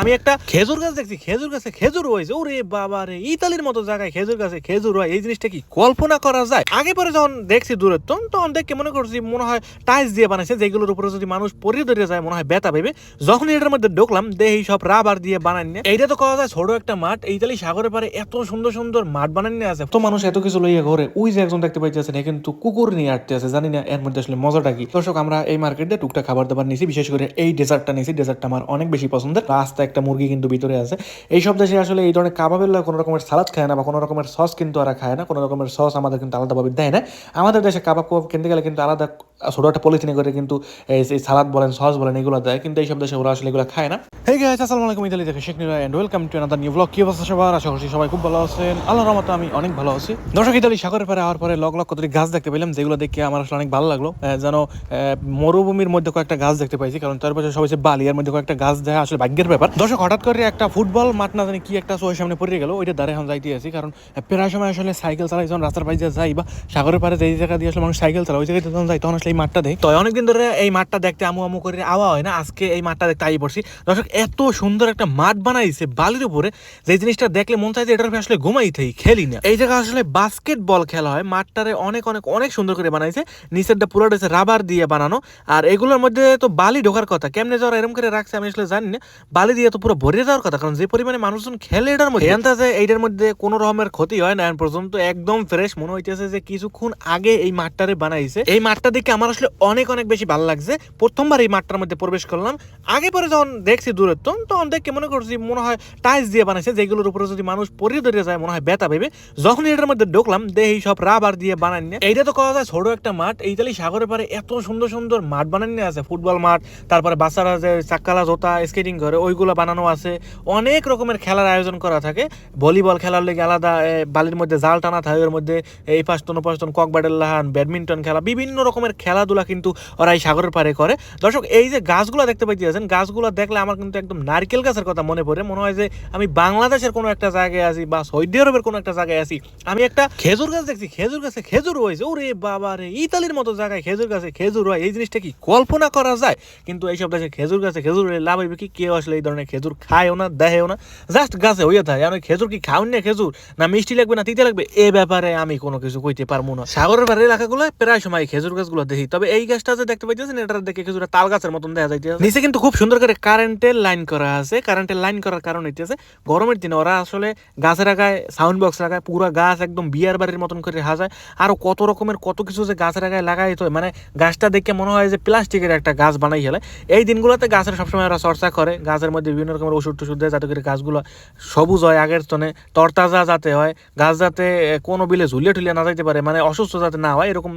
আমি একটা খেজুর গাছ দেখছি, খেজুর গাছে খেজুর হয়েছে। ওরে বাবা রে, ইতালির মতো জায়গায় খেজুর গাছে খেজুর হয়, এই জিনিসটা কি কল্পনা করা যায়? আগে পরে যখন দেখছি দূরের, তখন তখন দেখে মনে করছি, মনে হয় টাইলস দিয়ে বানাইছে, যেগুলোর উপরে যদি মানুষ পরিয়ে ধরে যায়, মনে হয় বেতা ভেবে যখন এটার মধ্যে ঢুকলাম, দেখ এই সব রাবার দিয়ে বানান নিয়ে। এইটা তো কথা যায় ছোট একটা মাঠ ইতালি সাগরের পারে এত সুন্দর সুন্দর মাঠ বানান নিয়ে আছে। তো মানুষ এত কিছু লইয়া ঘরে, ওই যে একজন দেখতে পাইতেছেন কিন্তু কুকুর নিয়ে আটতে আছে, জানি না এর মধ্যে আসলে মজাটা কি। দর্শক, আমরা এই মার্কেটে টুকটা খাবার দাবার নিয়েছি বিশেষ করে এই ডেজার্টটা নিয়েছি ডেজার্টটা আমার অনেক বেশি পছন্দের। রাস্তা একটা মুরগি কিন্তু ভিতরে আছে। এই সব দেশে আসলে এই ধরনের কাবাবের কোনো রকমের সালাদ খায় না বা কোনো রকমের সস কিন্তু ওরা খায় না, কোনো রকমের সস আমাদের কিন্তু আলাদাভাবে দেয় না। আমাদের দেশে কাবাব কাবাব কিনতে গেলে কিন্তু আলাদা ছোটো একটা পলিথিনে করে কিন্তু এই সালাদ বলেন, সস বলেন, এগুলো দেয়। কিন্তু এই সব দেশে ওরা আসলে এগুলো খায় না। হে গাইস আসসালামু আলাইকুম, ইতালি থেকে Sheikh Nira and welcome to another new blog কি অবস্থা সবার? আশা করছি সবাই খুব ভালো আছেন। আল্লাহর রহমতে আমি অনেক ভালো আছি। দর্শক, ইতালি সাগরের পারে আওয়ার পরে লগ লগ কতটি গাছ দেখতে পেলাম, যেগুলো দেখে আমার আসলে অনেক ভালো লাগল। যেন মরুভূমির মধ্যে কয়েকটা গাছ দেখতে পাইছি, কারণ তার পাশে সবাই বালি, এর মধ্যে কয়েকটা গাছ দেখা আসলে ভাগ্যের ব্যাপার। দর্শক, হঠাৎ করে একটা ফুটবল মাঠ না জানি কি একটা চোখের সামনে পড়ে গেল ওইটা দ্বারা এখন যাইতে আছি। কারণ প্রায় সময় আসলে সাইকেল চালাই যখন রাস্তার পাশে দিয়ে যাই বা সাগরের পারে যেই জায়গা দিয়ে আসলে মানুষ সাইকেল চালায়, ওই জায়গায় যখন যাই, তখন আসলে এই মাঠটা দেখ। তো অনেকদিন ধরে এই মাঠটা দেখতে আমু আমু করে আওয়া হয় না, আজকে এই মাঠটা দেখতে আই পড়ছি। দর্শক, এত সুন্দর একটা মাঠ বানাইছে বালির উপরে যে জিনিসটা দেখলে মন চাই যে এটার আসলে ঘুমাই থাই, খেলি না। এই জায়গায় আসলে বাস্কেটবল খেলা হয়, মাঠটারে অনেক অনেক অনেক সুন্দর করে বানাইছে। নিচেরটা পুরোটা হচ্ছে রাবার দিয়ে বানানো। আর এগুলোর মধ্যে তো বালি ঢোকার কথা, কেমনে যাওয়ার এরকম করে রাখছে আমি আসলে জানি না। বালি দিয়ে তো পুরো ভরে যাওয়ার কথা কারণ যে পরিমাণে মানুষজন খেলে এটার মধ্যে। যে এইটার মধ্যে কোনো রকমের ক্ষতি হয় না। পর্যন্ত একদম ফ্রেশ মনে হইতেছে যে কিছুক্ষণ আগে এই মাঠটারে বানাইছে। এই মাঠটা দেখে আমার আসলে অনেক অনেক বেশি ভালো লাগছে। প্রথমবার এই মাঠটার মধ্যে প্রবেশ করলাম। আগে পরে যখন দেখছি দূরের তখন দেখে মনে করছি মনে হয় টাইলস দিয়ে বানাইছে যেগুলোর উপরে যদি মানুষ পরিয়ে ধরে যায় মনে হয় বেতা ভেবে যখন এটার মধ্যে ঢুকলাম এই সব রাবার দিয়ে বানান নিয়ে। এইটা তো কথা যায় ছোট একটা মাঠ। এই ইতালি সাগরের পারে এত সুন্দর সুন্দর মাঠ বানান নিয়ে আছে। ফুটবল মাঠ তারপরে বাচ্চারা যে চাক্কালা জোতা স্কেটিং করে ওইগুলো বানানো আছে। অনেক রকমের খেলার আয়োজন করা থাকে। ভলিবল খেলার লেগে আলাদা বালির মধ্যে জাল টানা থাকে, ওর মধ্যে এই পাঁচটন পাঁচটন কক ব্যাটেল লাহান ব্যাডমিন্টন খেলা, বিভিন্ন রকমের খেলাধুলা কিন্তু ওরা এই সাগরের পারে করে। দর্শক, এই যে গাছগুলো দেখতে পাইতেছেন, গাছগুলো দেখলে আমার কিন্তু একদম নারকেল গাছের কথা মনে পড়ে। মনে হয় যে আমি বাংলাদেশের কোনো একটা জায়গায় আছি বা সৌদি আরবের কোনো একটা জায়গায় আছি। আমি একটা খেজুর গাছ দেখছি, খেজুর গাছে খেজুর হয়েছে। ওরে বাবা রে, ইতালির মতো জায়গায় খেজুর গাছে খেজুর হয়। এই জিনিসটা কি কল্পনা করা যায়? কিন্তু এইসব দেশে খেজুর গাছে খেজুর লাভ হইবে কি? কেউ আসলে এই ধরনের খেজুর খায়ও না, দেহেও না জাস্ট গাছে হইয়া থাকে। ওই খেজুর কি খাওন না খেজুর? না মিষ্টি লাগবে, না তিতে লাগবে? এ ব্যাপারে আমি কোনো কিছু কইতে পারব না। সাগরের পাড়ের এলাকাগুলো প্রায় সময় খেজুর গাছগুলো দেখি। তবে এই গাছটা যে দেখতে পাইতেছেন এটা দেখে খেজুর তাল গাছের মতন দেখা যাইতেছে। নিচে কিন্তু খুব সুন্দর করে কারেন্টের লাইন করা আছে। কারেন্টের লাইন করার কারণ হইতেছে, গরমের দিনে ওরা আসলে গাছের আগায় সাউন্ড বক্স লাগায় পুরো গাছ একদম বিয়ার বাড়ির মতন করে হাজায় আরও কত রকমের কত কিছু যে গাছের আগায় লাগাই তো মানে গাছটা দেখে মনে হয় যে প্লাস্টিকের একটা গাছ বানাই গেলে এই দিনগুলোতে গাছের সবসময় ওরা চর্চা করে, গাছের মধ্যে বিভিন্ন রকমের ওষুধ টষুধ দেয়, যাতে করে গাছগুলো সবুজ হয়, আগের তনে তরতাজা যাতে হয়, গাছ যাতে কোনো বিলে ঝুলিয়ে ঠুলিয়ে না যাইতে পারে মানে অসুস্থ যাতে না হয়, এরকম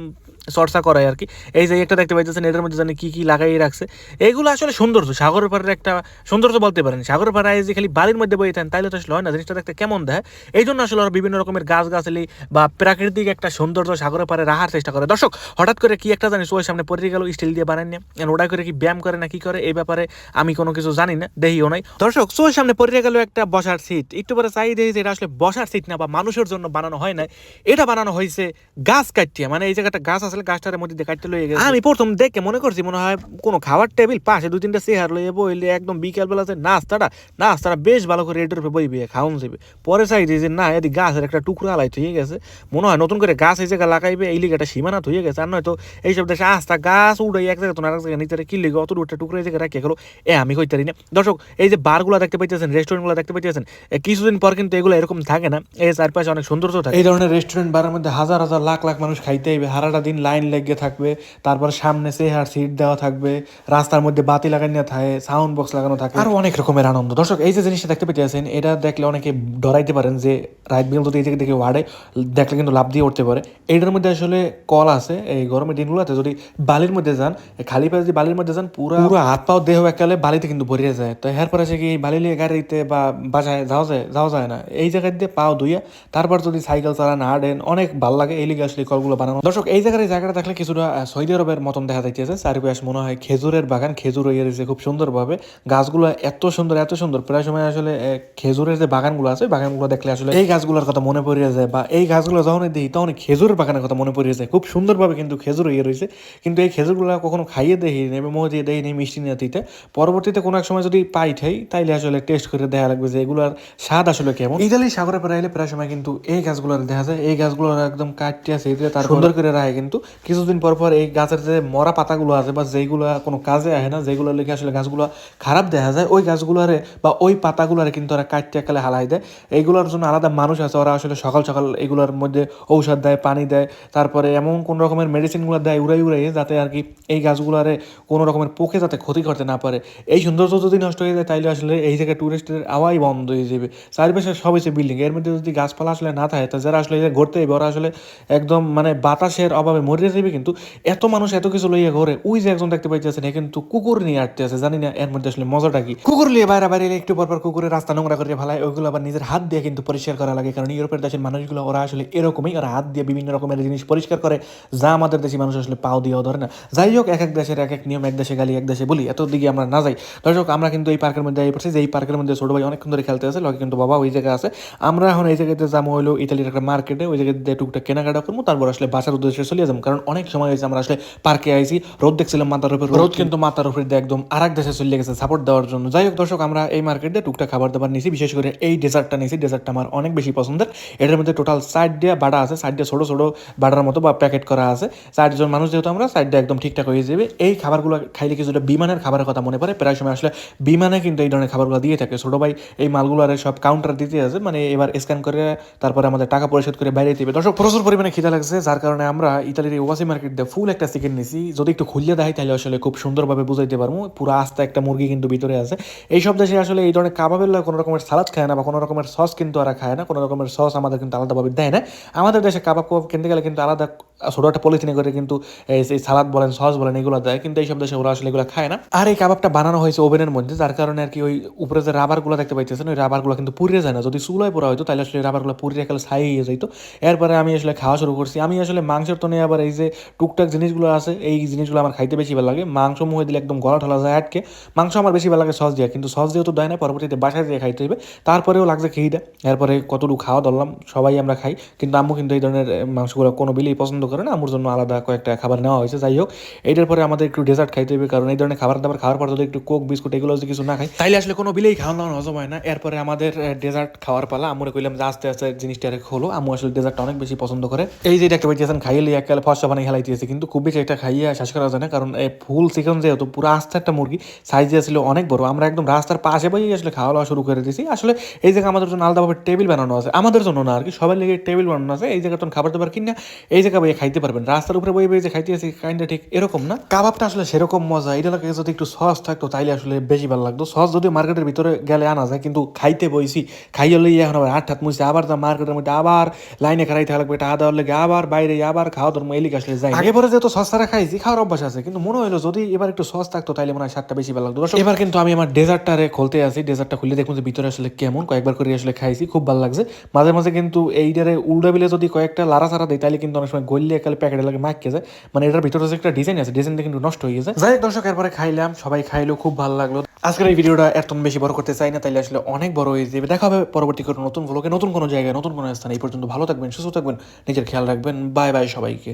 চর্চা করায় আর কি। এই যে একটা দেখতে পাইতেছেন এটার মধ্যে জানি কি কি লাগাই রাখছে। এইগুলো আসলে সৌন্দর্য, সাগরের পাড়ের একটা সৌন্দর্য বলতে পারেন। সাগরের পাড়ায় যে খালি বাড়ির মধ্যে বই থাকেন, তাইলে তো আসলে হয় না, জিনিসটা দেখতে কেমন দেয়। এই জন্য আসলে ওরা বিভিন্ন রকমের গাছ গাছালি বা প্রাকৃতিক একটা সৌন্দর্য সাগরের পাড়ে রাখার চেষ্টা করে। দর্শক, হঠাৎ করে কি একটা জানি চোখের সামনে পড়ে গেল স্টিল দিয়ে বানান নিয়ে। ওটা করে কি ব্যায়াম করে না কি করে, এই ব্যাপারে আমি কোনো কিছু জানি না, দেখিও নাই। দর্শক চোখের সামনে পড়ে গেল একটা বসার সিট একটু পরে চাই দেখি যে এটা আসলে বসার সিট না বা মানুষের জন্য বানানো হয় না এটা বানানো হয়েছে গাছ কাটিয়ে মানে এই জায়গাটা গাছ আসলে গাছটার মধ্যে কাটতে লয়ে গেছে। আমি প্রথম দেখে মনে করছি মনে হয় কোনো খাবার টেবিল পাশে দুই তিনটা চেয়ার লইয়ে বইলে একদম বিকেল বেলা যে নাস্তাটা নাস্তাটা বেশ ভালো করে এটার উপরে বইবে খাওয়ান যাবে পরে চাই যে না এদিকে গাছের একটা টুকরো আলাই থুয়ে গেছে। মনে হয় নতুন করে গাছ এই জায়গায় লাগাইবে এই লিগে একটা সীমানা থুয়ে গেছে। আর নয়তো এইসব দেশে আস্তা গাছ উড়াই এক জায়গা তো আরেক জায়গায় নিতে কি লিগে অত একটা টুকরো এই জায়গায় রাখে গেলো? এ আমি কইতারি না। দর্শক এই যে বারগুলো দেখতে পাইতেছেন রেস্টুরেন্টগুলো দেখতে পাইতেছেন কিছুদিন পর কিন্তু এগুলো এরকম থাকে না। এই চারপাশে অনেক সৌন্দর্য থাকে। এই ধরনের রেস্টুরেন্ট বারের মধ্যে হাজার হাজার লাখ লাখ মানুষ খাইতে আইবে। হারাটা দিন লাইন লেগে থাকবে তারপর সামনে চেহার সিট দেওয়া থাকবে রাস্তার মধ্যে বাতি লাগানো থাকে সাউন্ড বক্স লাগানো থাকে। আরও অনেক রকমের আনন্দ। দর্শক এই যে জিনিসটা দেখতে পেতেছেন এটা দেখলে অনেকে ডরাইতে পারেন যে রাইট বিল যদি এই থেকে ওয়ার্ডে দেখলে কিন্তু লাভ দিয়ে উঠতে পারে। এইটার মধ্যে আসলে কল আছে এই গরমের দিনগুলোতে। যদি বালির মধ্যে যান খালি পায়ে যদি বালির মধ্যে যান পুরো পুরো হাত পাও দেহ একালে বালিতে কিন্তু ভরিয়ে যায়। তো এরপর আছে কি বালি লিয়ে গাড়িতে বা বাসায় যাওয়া যায় যাওয়া যায় না। এই জায়গায় দিয়ে পাও ধুইয়া তারপর যদি সাইকেল চালান হাঁটেন অনেক ভালো লাগে। এই লিগে আসলে কলগুলো বানানো। দর্শক এই জায়গায় জায়গাটা দেখলে কিছুটা সৌদি আরবের মতন দেখা যাইতেছে। চারিপাশ মনে হয় খেজুরের বাগান। খেজুর হয়ে রয়েছে খুব সুন্দরভাবে গাছগুলো এত সুন্দর এত সুন্দর। প্রায় সময় আসলে খেজুরের যে বাগানগুলো আছে বাগানগুলো দেখলে আসলে এই গাছগুলোর কথা মনে পড়ে যায় বা এই গাছগুলো যখন দেখি তখন খেজুরের বাগানের কথা মনে পড়ে যায়। খুব সুন্দরভাবে কিন্তু খেজুর হয়ে রয়েছে কিন্তু এই খেজুরগুলো কখনো খাইয়ে দেখি এবং মজে দেই নেই, মিষ্টি নিয়ে পরবর্তীতে কোনো এক সময় যদি পাই ঠাই, তাইলে আসলে টেস্ট করে দেখা লাগবে যে এগুলার স্বাদ আসলে কেমন। ইতালি সাগরে পেরাইলে প্রায় সময় কিন্তু এই গাছগুলোর দেখা যায়। এই গাছগুলো একদম কাটিয়া সেইতে তার সুন্দর করে রাখে কিন্তু। কিছুদিন পর পর এই গাছের যে মরা পাতাগুলো আছে বা যেগুলো কোনো কাজে আসে না যেগুলো লেগে আসলে গাছগুলো খারাপ দেখা যায়, ওই গাছগুলোরে বা ওই পাতাগুলোরে কিন্তু ওরা কাটতে একালে হালাই দেয়। এইগুলোর জন্য আলাদা মানুষ আছে, ওরা আসলে সকাল সকাল এগুলোর মধ্যে ঔষধ দেয়, পানি দেয়, তারপরে এমন কোন রকমের মেডিসিনগুলো দেয় উড়াই উড়াই যাতে আর কি এই গাছগুলোরে কোনো রকমের পোকে যাতে ক্ষতি করতে না পারে। এই সৌন্দর্য যদি নষ্ট হয়ে যায়, তাইলে আসলে এই জায়গায় টুরিস্টের আওয়াই বন্ধ হয়ে যাবে। চারিপাশে সব হচ্ছে বিল্ডিং এর মধ্যে যদি গাছপালা আসলে না থাকে, তা যারা আসলে ঘুরতে যাবে ওরা আসলে একদম মানে বাতাসের অভাবে মরে যাবে কিন্তু। এত মানুষ এত কিছু লইয়া ঘরে, ওই যে একজন দেখতে পাইতেছেন, এ কিন্তু কুকুর নিয়ে আটতে আছে, জানি না এর মধ্যে আসলে মজাটা কি। কুকুর নিয়ে বাইরে বাইরে একটু পরপর কুকুরের রাস্তা নোংরা করে ফেলায়, ওইগুলো আবার নিজের হাত দিয়ে কিন্তু পরিষ্কার করা লাগে, কারণ ইউরোপের দেশের মানুষগুলো, ওরা আসলে এরকমই, ওরা হাত দিয়ে বিভিন্ন রকমের জিনিস পরিষ্কার করে, যা আমাদের দেশি মানুষ আসলে পাও দিয়েও ধরে না। যাই হোক, এক এক দেশের এক এক নিয়ম, এক দেশে গালি, এক দেশে বলি এত দিকে আমরা না যাই। দর্শক, আমরা কিন্তু এই পার্কের মধ্যে পড়ছি, যে এই পার্কের মধ্যে ছোট ভাই অনেকক্ষণ ধরে খেলতে আছে, লগে কিন্তু বাবা ওই জায়গায় আছে। আমরা এখন এই জায়গাতে যাব হইল ইতালির একটা মার্কেটে, ওই জায়গাতে টুকটাক কেনাকাটা করব, তারপর আসলে বাসার উদ্দেশ্যে চলে যাব। কারণ অনেক সময় হয়েছে আমরা আসলে পার্কে আইছি রোদ দেখছিলাম মাথার উপর রোদ কিন্তু মাথার উপরে একদম আর এক দেশে চলে গেছে সাপোর্ট দেওয়ার জন্য। যাই হোক দর্শক আমরা এই মার্কেটে টুকটাক খাবার দাবার নিয়েছি বিশেষ করে এই ডেজার্টটা নিয়েছি ডেজার্টটা আমার অনেক বেশি পছন্দের। এটার মধ্যে টোটাল সাইড দিয়ে বাড়া আছে সাইড দিয়ে ছোটো ছোটো বাড়ার মতো বা প্যাকেট করা আছে। চারজন মানুষ যেহেতু আমরা সাইড দিয়ে একদম ঠিকঠাক হয়ে যাবে। এই খাবারগুলো খাইলে কিছুটা বিমানের খাবারের কথা মনে পড়ে। প্রায় সময় আসলে বিমানে কিন্তু এই ধরনের খাবারগুলো দিয়ে থাকে। ছোটো ভাই এই মালগুলো আর সব কাউন্টার দিতে আছে মানে এবার স্ক্যান করে তারপরে আমাদের টাকা পরিশোধ করে বাইরে দিবে। দর্শক প্রচুর পরিমাণে খিদা লাগছে যার কারণে আমরা এই ওয়াসি মার্কেট দিয়ে ফুল একটা চিকেন নিছি। যদি একটু খুলিয়ে দেয় তাহলে আসলে খুব সুন্দরভাবে বুঝাইতে পারব। পুরো আস্তে একটা মুরগি কিন্তু ভিতরে আছে। এই সব দেশে আসলে এই ধরনের কাবাবের কোনো রকমের সালাদ খায় না বা কোনো রকমের সস কিন্তু আর খায় না। কোনো রকমের সস আমাদের কিন্তু আলাদাভাবে দেয় না। আমাদের দেশে কাবাব কাবাব কিনতে গেলে কিন্তু আলাদা ছোটো একটা পলিথিনে করে কিন্তু এই সালাদ বলেন, সস বলেন, এগুলো দেয়। কিন্তু এইসব দেশে ওরা আসলে এগুলো খায় না। আর এই কাবাবটা বানানো হয়েছে ওভেনের মধ্যে, যার কারণে আর কি ওই উপরে যে রাবারগুলো দেখতে পাইতেছেন, ওই রাবারগুলো কিন্তু পুড়ে যায় না। যদি চুলায় পড়া হয়তো তাহলে আসলে রাবারগুলো পুড়ে গেলে ছাই হয়ে যাইতো। এরপরে আমি আসলে খাওয়া শুরু করছি। আমি আসলে মাংসের তো নেই আবার এই যে টুকটাক জিনিসগুলো আছে, এই জিনিসগুলো আমার খাইতে বেশি ভালো লাগে। মাংস মুহে দিলে একদম গলা ঠলা যায় আটকে। মাংস আমার বেশি ভালো লাগে সস দিয়ে, কিন্তু সস দিয়েও তো দেয় না, পরবর্তীতে বাসায় দিয়ে খাইতে হবে তারপরেও লাগছে খেয়েটা এরপরে কতটুকু খাওয়া ধরলাম, সবাই আমরা খাই। কিন্তু আম্মু কিন্তু এই ধরনের মাংসগুলো কোনো বিলেই পছন্দ করে না আম্মুর জন্য আলাদা কয়েকটা খাবার নেওয়া হয়েছে। যাই হোক এটার পরে আমাদের একটু ডেজার্ট খাইতে হবে, কারণ এই ধরনের খাবার দাবার খাওয়ার পর যদি একটু কোক বিস্কুট এগুলো যদি কিছু না খাই, তাইলে আসলে কোনো বিলেই খাওয়া দাওয়া হজম হয় না। এরপরে আমাদের ডেজার্ট খাওয়ার পালা, আমরা কইলাম যে আস্তে আস্তে জিনিসটা হলো। আম্মু আসলে ডেজার্টটা অনেক বেশি পছন্দ করে। এই যে একটা বেঁচেছেন খাইলে এককালে ফসা খেলাই দিয়েছে কিন্তু খুব বেশি একটা খাইয়ে শেষ করা যায় না, কারণ ফুল চিকেন যেহেতু, পুরো আস্তে একটা মুরগি সাইজ ছিল অনেক বড়। আমরা একদম রাস্তার পাশে বই আসলে খাওয়া দাওয়া শুরু করে দিয়েছি। আসলে এই জায়গায় আমাদের জন্য আলাদাভাবে টেবিল বানানো আছে। আমাদের জন্য না, আর কি সবাই লেগে টেবিল বানানো আছে। এই জায়গায় তখন খাবার দাবার কিনা এই জায়গায় বইয়ে খাইতে পারবেন। রাস্তার উপরে বই বই যে খাইতে আছে কাইন্ডটা ঠিক এরকম না? কাবাবটা আসলে সেরকম মজা। এটা লাগে যদি একটু সস থাকতো তাইলে আসলে বেশি ভালো লাগতো। সস যদি মার্কেটের ভিতরে গেলে আনা যায় কিন্তু খাইতে বইছি। খাইয়ে লই এখন আবার হাত হাত মুছে আবার যা মার্কেটের মধ্যে আবার লাইনে খারাইতে লাগবে এটা আদার লেগে আবার বাইরে আবার খাওয়া ধর্ম এলিক আসলে যাই আগে পরে যেহেতু সস ছাড়া খাইছি খাওয়ার অভ্যাস আছে কিন্তু মনে হলো যদি এবার একটু সস থাকতো তাইলে মনে হয় স্বাদটা বেশি ভালো লাগতো। এবার কিন্তু আমি আমার ডেজার্টটারে খুলতে আছি। ডেজার্টটা খুলে দেখুন যে ভিতরে আসলে কেমন কয়েকবার করে আসলে খাইছি খুব ভালো লাগছে। মাঝে মাঝে কিন্তু এইটারে উল্টা বিলে যদি কয়েকটা লারা সারা দেয় তাহলে কিন্তু অনেক সময় গল্লি একালে লাগে মাইকে যায়। মানে এটার ভিতরে যে একটা ডিজাইন আছে ডিজাইনটা কিন্তু নষ্ট হয়ে যায়। যাই দর্শক, এরপরে খাইলাম, সবাই খাইলো, খুব ভালো লাগল। আজকের এই ভিডিওটা এত বেশি বড় করতে চাই না, তাইলে আসলে অনেক বড় হয়ে যাবে। দেখা হবে পরবর্তী কোনো নতুন ভ্লগে নতুন কোনো জায়গায়, নতুন কোনো স্থানে। এই পর্যন্ত ভালো থাকবেন, সুস্থ থাকবেন, নিজের খেয়াল রাখবেন। বাই বাই সবাইকে।